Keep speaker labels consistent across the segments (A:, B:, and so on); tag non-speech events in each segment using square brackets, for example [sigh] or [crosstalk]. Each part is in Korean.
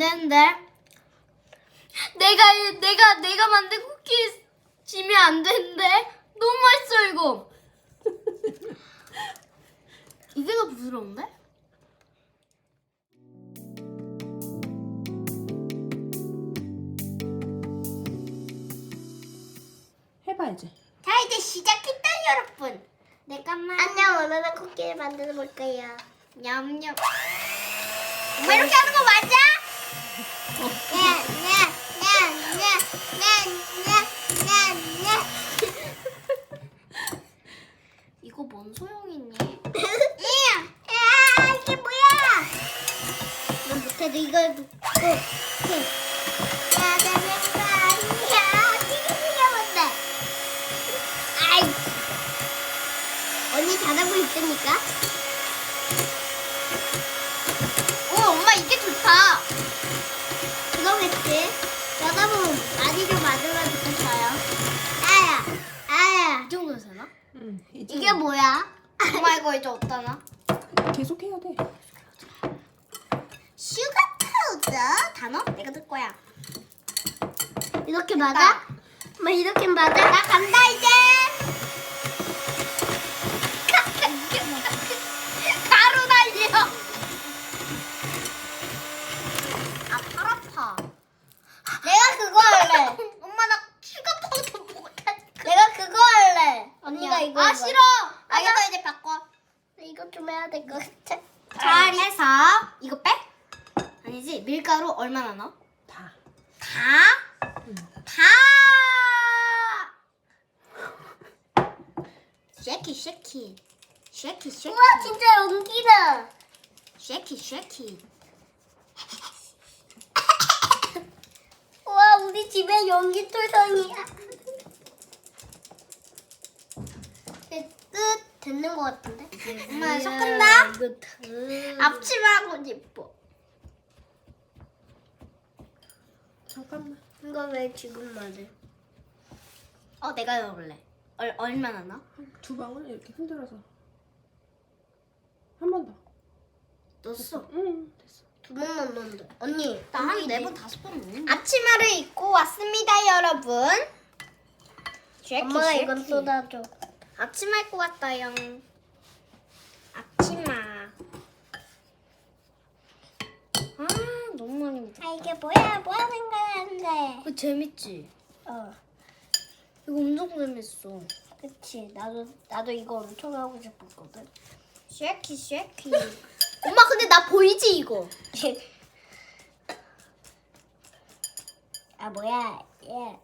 A: 되는데. 내가 내가 내가 만든 쿠키 지면 안 되는데. 너무 맛있어 이거. [laughs] 이게 더 부드러운데?
B: 해봐야지.
A: 자 이제 시작했다 여러분. 잠깐만. 안녕 오늘은 쿠키를 만들어 볼 거예요. 냠냠. 엄마 이렇게 하는 거 맞아? [laughs] 이거 뭔 소용이니? 야, 이게 뭐야? 넌 못해도 이걸 놓고. 야, 되는 거 아니야. 되게 귀여운데. 아이. 언니 잘하고 있으니까. 오, 엄마 이게 좋다. 그거겠지. 여러분 많이 좀 만들어 주겠어요. 아야, 아야. 이 정도 되나?
B: 응. 이제
A: 이게 뭐야? 엄마 이거 이제 어떠나?
B: 계속 해야 돼.
A: 슈가 파우더 단어 내가 들 거야. 이렇게 맞아? 엄마 이렇게 맞아? 나 간다 이제. [laughs] 가루 날려. 아팔 아파. 내가 그거 할래. 엄마 나 슈가 파우더 못하니까. 내가 그거 할래. 언니가 이거. 아 싫어. 아 이거 이제 바꿔. 이거 같아. 잘 해서 이거 빼? 아니지 밀가루 얼마나 넣어?
B: 다.
A: 다?
B: 응.
A: 다. 쉐키 쉐키 쉐키 쉐키. 우와 진짜 연기다. 쉐키 쉐키. 우와 우리 집에 연기 토성이야. 네, 끝 됐는 것 같은데? 엄마 섞은다. 앞치마하고 싶어.
B: 잠깐만.
A: 이거 왜 지금 말해? 어, 내가 넣을래. 얼, 얼마나 넣어?
B: 두 방울 이렇게 흔들어서. 한 번 더.
A: 넣었어.
B: 응. 됐어.
A: 두 번만 넣는데. 언니, 나 한 네 번, 다섯 번 넣는데.
C: 앞치마를 입고 왔습니다, 여러분.
A: 엄마가. 이건 쏟아줘.
C: 앞치마 입고 왔어요. 앞치마. 아, 너무 많이 묻었다.
A: 아, 이게 뭐야? 뭐 하는 거야,
C: 그거 재밌지?
A: 어,
C: 이거 엄청 재밌어.
A: 그치. 나도, 나도 이거 엄청 하고 싶었거든.
C: 쉐키, 쉐키. [laughs] 엄마, 근데 나 보이지, 이거? [laughs]
A: 아, 뭐야? 예.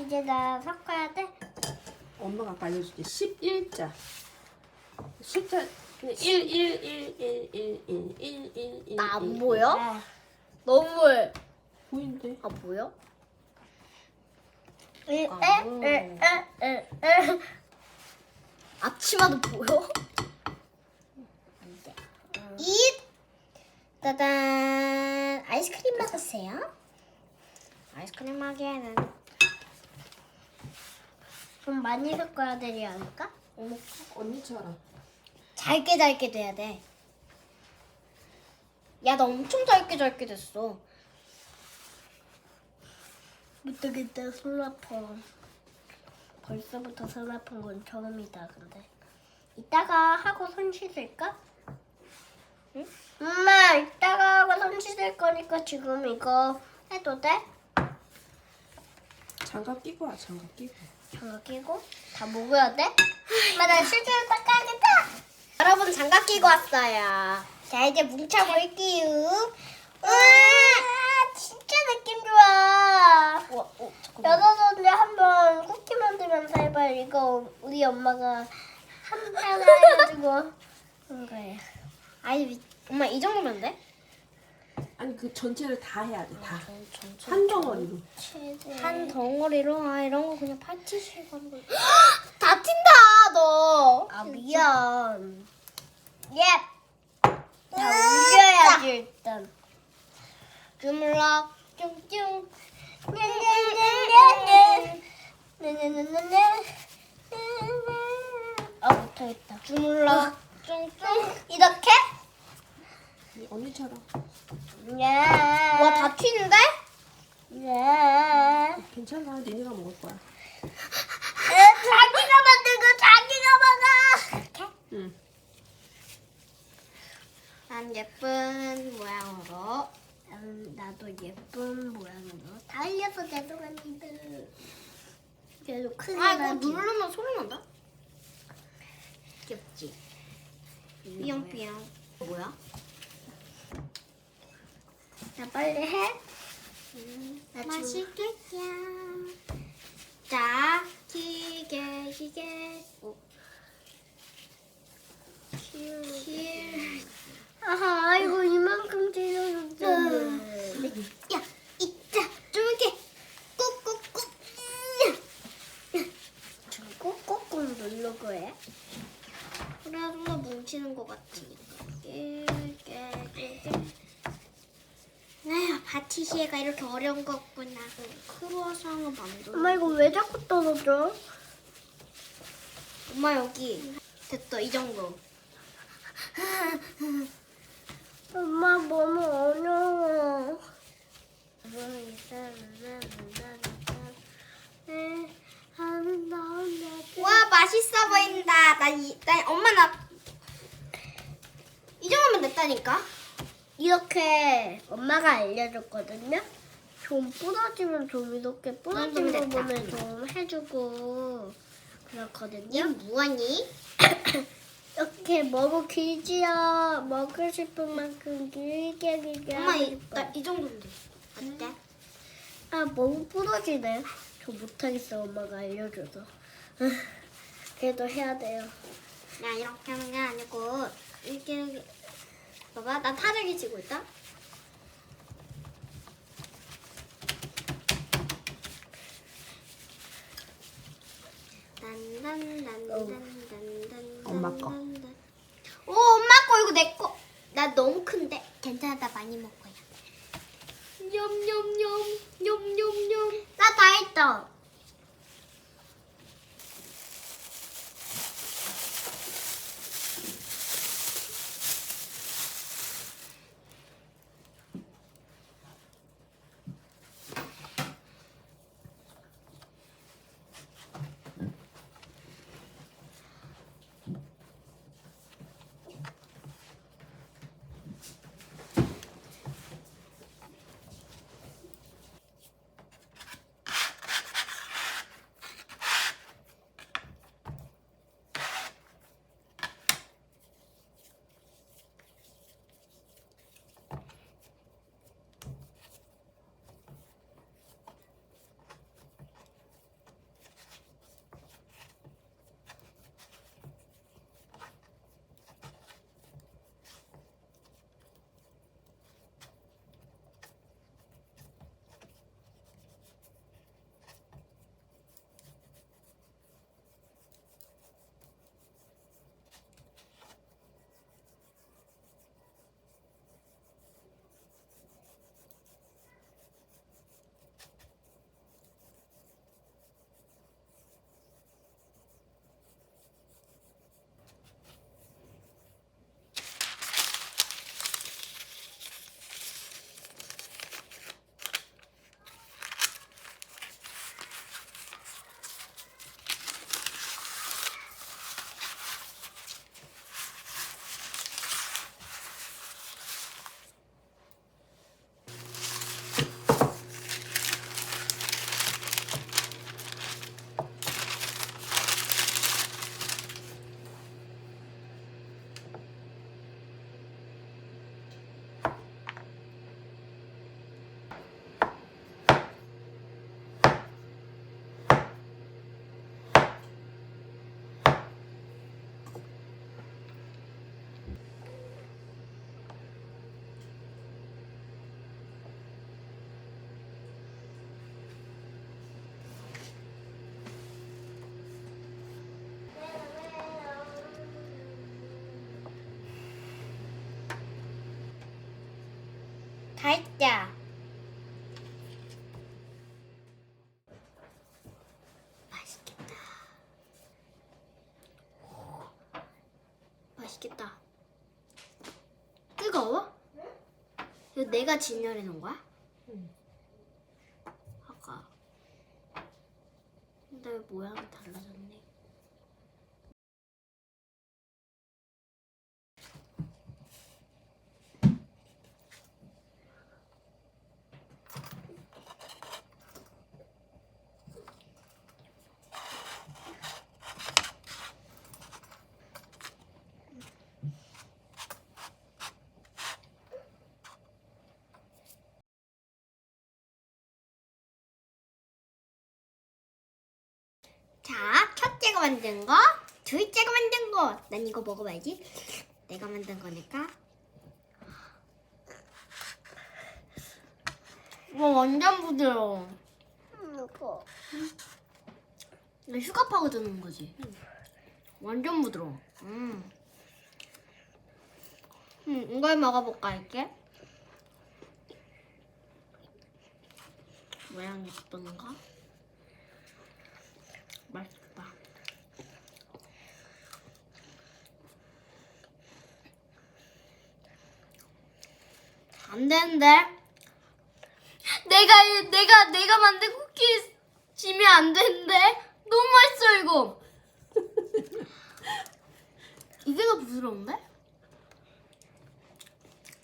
A: 이제 나 섞어야 돼?
B: 엄마가 아까 알려줄게. 11자. 숫자 1, 1, 1, 1, 1, 1, 1, 1, 1, 1.
C: 나 안 보여?
A: 아,
C: 너무 해.
B: 보인대.
C: 아, 보여?
A: 에,
C: 아,
A: 에, 에, 에, 에, 에.
C: 앞치마도 보여? 이 짜잔 아이스크림 먹으세요. 아이스크림 하기에는
A: 좀 많이 섞어야 되지 않을까?
B: 어머, 언니처럼.
C: 잘게 잘게 돼야 돼. 야, 나 엄청 잘게 잘게 됐어.
A: 못하겠다 슬라폰 벌써부터 슬라폰 건 처음이다 근데 이따가 하고 손 씻을까? 응? 엄마 이따가 하고 손 씻을 거니까 지금 이거 해도 돼?
B: 장갑 끼고 와, 장갑 끼고.
A: 장갑 끼고 다 먹어야 돼? 엄마 나 실제로 닦아야겠다
C: 여러분 장갑 끼고 왔어요. 자, 이제 뭉쳐볼게요.
A: 우와 진짜 느낌 좋아
C: 와, 어, 잠깐만.
A: 여섯 언제 한번 쿠키 만들면서 해봐 이거 우리 엄마가 한 하나 해가지고 [laughs] 한 거예요
C: 아니, 미- 엄마 이 정도면 돼?
B: 아니, 그 전체를 다 해야 돼, 다.
C: 전- 전체-
B: 한 덩어리로.
A: 최대
C: 한 덩어리로 아 이런 거 그냥 팔찌식 하는 거. [gasps] 다 튄다 너.
A: 아 미안 예. 다 옮겨야지 일단
C: 주물럭.
A: 쫑쫑 냐냐냐냐냐 냐냐냐냐냐 아 못하겠다
C: 주물럭. 쫑쫑.
A: 이렇게?
B: 언니처럼.
A: 예.
C: 와, 다 튀는데?
A: 예.
B: 괜찮아. 니네가 먹을 거야.
A: 자기가 만들고 자기가 먹어. 이렇게?
B: 응.
C: 난 예쁜 모양으로.
A: 음, 나도 예쁜 모양으로 달려서 죄송합니다. 계속 크게
C: 아, 이거
A: 나지.
C: 누르면 소리 난다?
A: 귀엽지?
C: 삐용삐용. 뭐야?
A: 자 빨리 해.
C: 나
A: 맛있겠냐?
C: 자, 기계, 기계. 오. 킬.
A: 아하, 이거 이만큼 찔러줬어.
C: 야, 이자, 좀 이렇게 꾹꾹꾹.
A: 꾹꾹꾹 누르고 해.
C: 그래, 좀더 뭉치는 것 같으니까. 깨깨깨깨. 아휴, 바티시에가 이렇게 어려운 거구나. 크루아상을 만들어.
A: 엄마 이거 왜 자꾸 떨어져?
C: 엄마 여기 됐다 이 정도.
A: 엄마 너무 어려워.
C: 와 맛있어 보인다. 나 이, 나 엄마 나 이 정도면 됐다니까.
A: 이렇게 엄마가 알려줬거든요. 좀 부러지면 좀 이렇게 부러진
C: 음.
A: 부분을 좀 해주고 그렇거든요.
C: 얘 뭐하니? [coughs]
A: 이렇게 먹어 길지요. 먹고 싶은 만큼 길게 길게
C: 엄마 이,
A: 싶어요.
C: 나이 정도면 돼. 어때?
A: 아 너무 부러지네. 저 못하겠어 엄마가 알려줘서. 그래도 해야 돼요.
C: 야 이렇게 하는 게 아니고 이렇게 이렇게. 봐봐 나 타자기 치고 있다. 딴딴딴딴딴딴
B: 엄마 거.
C: 오 엄마 거 이거 내 거. 나 너무 큰데 괜찮아 나 많이 먹어요. 냠냠냠 냠냠냠.
A: 나 다 했다.
C: 다 했자. 맛있겠다. 맛있. 맛있겠다. 뜨거워? 이거 내가 진열해 놓은 거야?
B: 응.
C: 아까. 근데 모양이 달라졌네. 자, 첫째가 만든 거, 둘째가 만든 거. 난 이거 먹어봐야지. 내가 만든 거니까. 와, 완전 부드러워.
A: 이거.
C: 이거 휴가 파고 드는 거지. 완전 부드러워. 음. 음, 이걸 먹어볼까, 이렇게? 모양이 어떤가? 맛있다. 안 되는데? 내가, 이- 내가, 내가 만든 쿠키 지면 안 되는데? 너무 맛있어, 이거! [laughs] 이게 더 부드러운데?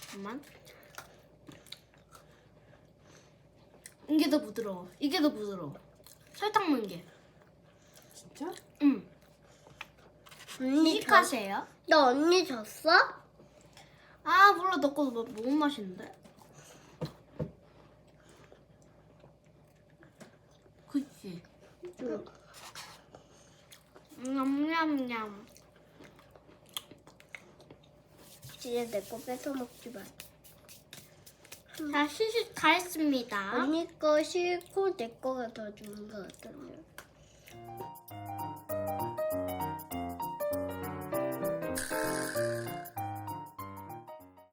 C: 잠깐만. 이게 더 부드러워. 이게 더 부드러워. 설탕 넣은 게.
B: 진짜?
C: 응.
A: 언니 줬,
C: 시카세요?
A: 너 언니 줬어?
C: 아 몰라 너거 너무 맛있는데? 그치?
A: 응.
C: 냠냠냠
A: 진짜 내 거 뺏어 먹지 마.
C: 자 시식 다 했습니다
A: 언니 거 싫고 내 거가 더 좋은 거 같은데.